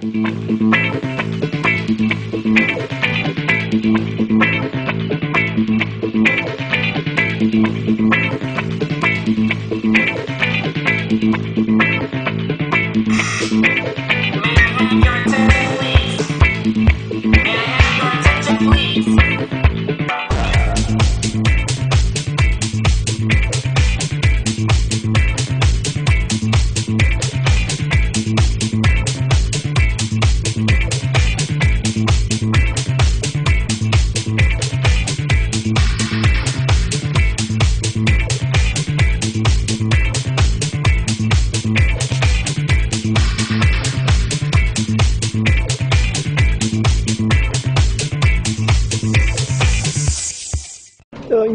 No,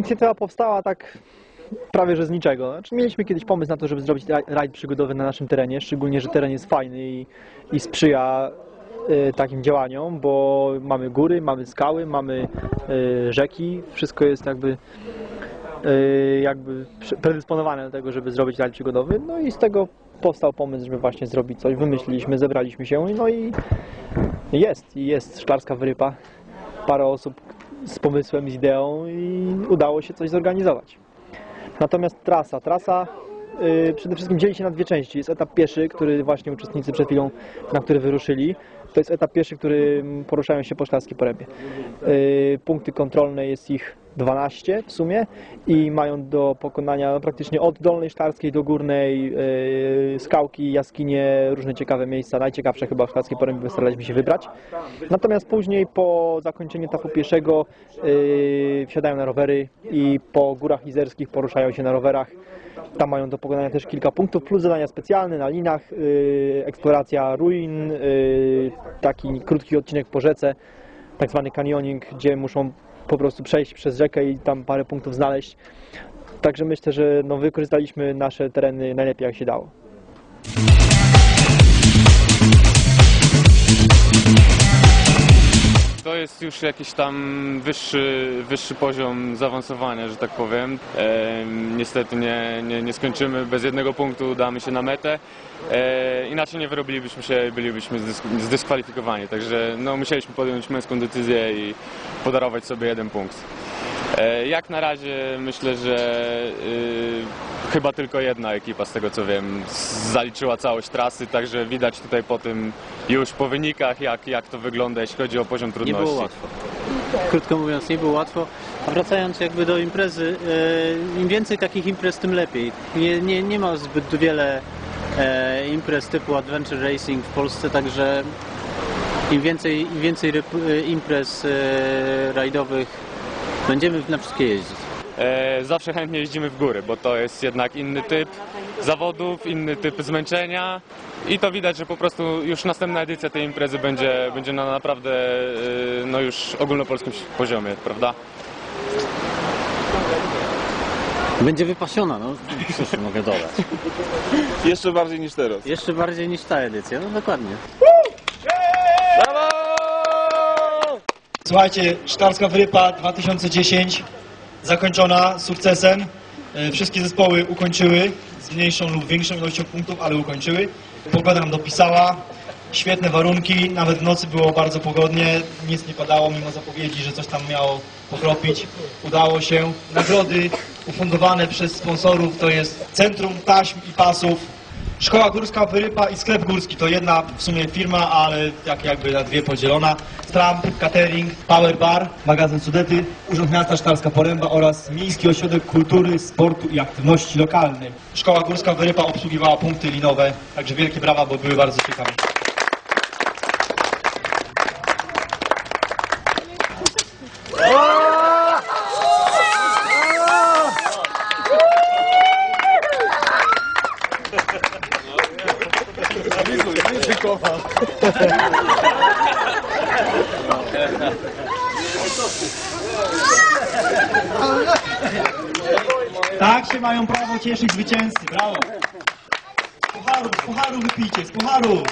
inicjatywa powstała tak prawie że z niczego. Znaczy, mieliśmy kiedyś pomysł na to, żeby zrobić raj- rajd przygodowy na naszym terenie, szczególnie, że teren jest fajny i, i sprzyja y, takim działaniom, bo mamy góry, mamy skały, mamy y, rzeki, wszystko jest jakby y, jakby predysponowane do tego, żeby zrobić rajd przygodowy. No i z tego powstał pomysł, żeby właśnie zrobić coś. Wymyśliliśmy, zebraliśmy się, no i jest, jest szklarska wyrypa. Parę osób z pomysłem, z ideą i udało się coś zorganizować. Natomiast trasa, trasa y, przede wszystkim dzieli się na dwie części. Jest etap pieszy, który właśnie uczestnicy przed chwilą, na który wyruszyli. To jest etap pieszy, który mm, poruszają się po szklarskiej porębie. Y, punkty kontrolne jest ich 12 w sumie i mają do pokonania no, praktycznie od dolnej szklarskiej do górnej y, skałki, jaskinie, różne ciekawe miejsca. Najciekawsze chyba w szklarskiej porębie staraliśmy się wybrać. Natomiast później po zakończeniu etapu pieszego yy, wsiadają na rowery i po górach izerskich poruszają się na rowerach. Tam mają do pokonania też kilka punktów, plus zadania specjalne na linach, yy, eksploracja ruin, yy, taki krótki odcinek po rzece, tak zwany canyoning, gdzie muszą po prostu przejść przez rzekę i tam parę punktów znaleźć. Także myślę, że no, wykorzystaliśmy nasze tereny najlepiej jak się dało. Jest już jakiś tam wyższy, wyższy poziom zaawansowania, że tak powiem. Em, niestety nie, nie, nie skończymy bez jednego punktu, damy się na metę. E, inaczej nie wyrobilibyśmy się bylibyśmy zdysk- zdyskwalifikowani. Także no, musieliśmy podjąć męską decyzję i podarować sobie jeden punkt. E, jak na razie myślę, że y, chyba tylko jedna ekipa, z tego co wiem, zaliczyła całość trasy, także widać tutaj po tym już po wynikach, jak, jak to wygląda, jeśli chodzi o poziom Nie trudności. było łatwo. Krótko mówiąc, nie było łatwo. A wracając jakby do imprezy, e, im więcej takich imprez, tym lepiej. Nie, nie, nie ma zbyt wiele e, imprez typu Adventure Racing w Polsce, także im więcej, im więcej ryp- e, imprez e, rajdowych będziemy na wszystkie jeździć. E, zawsze chętnie jeździmy w góry, bo to jest jednak inny typ zawodów, inny typ zmęczenia i to widać, że po prostu już następna edycja tej imprezy będzie, będzie na naprawdę y, no już ogólnopolskim poziomie, prawda? Będzie wypasiona, no cóż mogę dodać. Jeszcze bardziej niż teraz. Jeszcze bardziej niż ta edycja, no dokładnie. Słuchajcie, Szklarska Wyrypa 2010 zakończona sukcesem. E, Wszystkie zespoły ukończyły z mniejszą lub większą ilością punktów, ale ukończyły. Pogoda nam dopisała, świetne warunki, nawet w nocy było bardzo pogodnie, nic nie padało mimo zapowiedzi, że coś tam miało pokropić. Udało się. Nagrody ufundowane przez sponsorów to jest Centrum Taśm i Pasów, Szkoła Górska Wyrypa i Sklep Górski to jedna w sumie firma, ale jak jakby na dwie podzielona. Stramp, Catering, Power Bar, magazyn Sudety, Urząd Miasta Szklarska Poręba oraz Miejski Ośrodek Kultury, Sportu i Aktywności Lokalnej. Szkoła Górska Wyrypa obsługiwała punkty linowe, także wielkie brawa, bo były bardzo ciekawe. Tak się mają prawo cieszyć zwycięzcy, brawo! Z pucharu, z pucharu wypijcie, z pucharu!